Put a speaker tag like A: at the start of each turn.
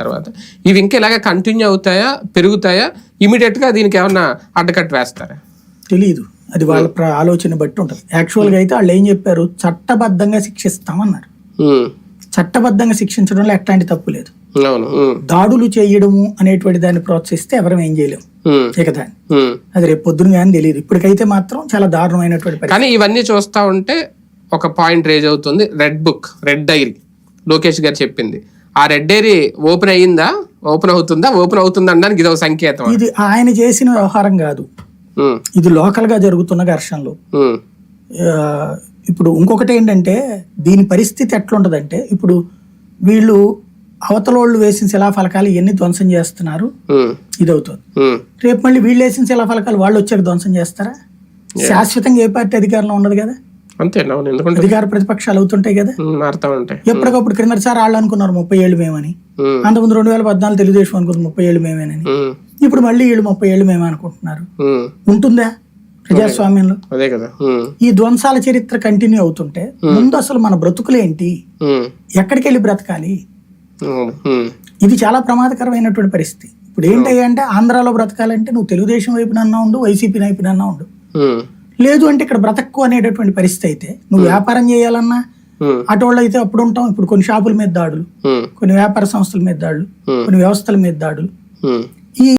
A: తర్వాత. ఇవి ఇంకా ఇలాగే కంటిన్యూ అవుతాయా పెరుగుతాయా? ఇమీడియట్గా దీనికి ఏమన్నా అడ్డకట్ట వేస్తారా?
B: తెలియదు అది వాళ్ళ ఆలోచన బట్టి ఉంటుంది. యాక్చువల్గా అయితే వాళ్ళు ఏం చెప్పారు? చట్టబద్ధంగా శిక్షిస్తామన్నారు. చట్టబద్ధంగా శిక్షించడంలో ఎట్లాంటి తప్పు లేదు. దాడులు చేయడము అనేటువంటి దాన్ని ప్రోత్సహిస్తే ఎవరం ఏం చేయలేము ఇక దాన్ని. అది రేపు పొద్దున కానీ తెలియదు ఇప్పటికైతే మాత్రం చాలా దారుణమైనటువంటి
A: కానీ ఇవన్నీ చూస్తా ఉంటే ఒక పాయింట్ రేజ్ అవుతుంది. Red book red diary Lokesh గారు చెప్పింది. ఆ రెడ్ డైరీ ఓపెన్ అయ్యిందా? ఓపెన్ అవుతుందా? ఓపెన్ అవుతుందా అనడానికి ఇది ఒక సంకేతం
B: ఇది ఆయన చేసిన వ్యవహారం కాదు. ఇది లోకల్గా జరుగుతున్న ఘర్షణలు. ఇప్పుడు ఇంకొకటి ఏంటంటే దీని పరిస్థితి ఎట్లుంటదంటే ఇప్పుడు వీళ్ళు అవతలోళ్ళు వేసిన శిలాఫలకాలు ఇవన్నీ ధ్వంసం చేస్తున్నారు.
A: ఉమ్,
B: ఇది అవుతుంది
A: ఉమ్,
B: రేపు మళ్ళీ వీళ్ళు వేసిన శిలాఫలకాలు వాళ్ళు వచ్చాక ధ్వంసం చేస్తారా? శాశ్వతంగా ఏ పార్టీ అధికారంలో ఉండదు కదా?
A: అంతే అవును. ఎందుకంటే
B: అధికార ప్రతిపక్షాలు అవుతుంటాయి కదా.
A: మారుతా ఉంటాయి.
B: ఎప్పటికప్పుడు వాళ్ళు అనుకున్నారు ముప్పై ఏళ్ళు మేమని. అంతకుముందు రెండు వేల పద్నాలుగు తెలుగుదేశం అనుకుంది ముప్పై ఏళ్ళు మేమేనని. ఇప్పుడు మళ్ళీ వీళ్ళు ముప్పై ఏళ్ళు మేమే అనుకుంటున్నారు. ఉంటుందా ప్రజాస్వామ్యంలో?
A: అదే కదా
B: ఈ ధ్వంసాల చరిత్ర కంటిన్యూ అవుతుంటే ముందు అసలు మన బ్రతుకులేంటి? ఎక్కడికి వెళ్ళి బ్రతకాలి? ఇది చాలా ప్రమాదకరమైనటువంటి పరిస్థితి. ఇప్పుడు ఏంటయ్యా అంటే ఆంధ్రాలో బ్రతకాలంటే నువ్వు తెలుగుదేశం వైపునన్నా ఉండు వైసీపీ వైపునన్నా ఉండు. లేదు అంటే ఇక్కడ బ్రతక్కు అనేటటువంటి పరిస్థితి అయితే. నువ్వు వ్యాపారం చేయాలన్నా అటోళ్ళు అయితే అప్పుడు ఉంటాం ఇప్పుడు కొన్ని షాపుల మీద దాడులు
A: ఉమ్,
B: కొన్ని వ్యాపార సంస్థల మీద దాడులు
A: Hmm.
B: కొన్ని వ్యవస్థల మీద దాడులు.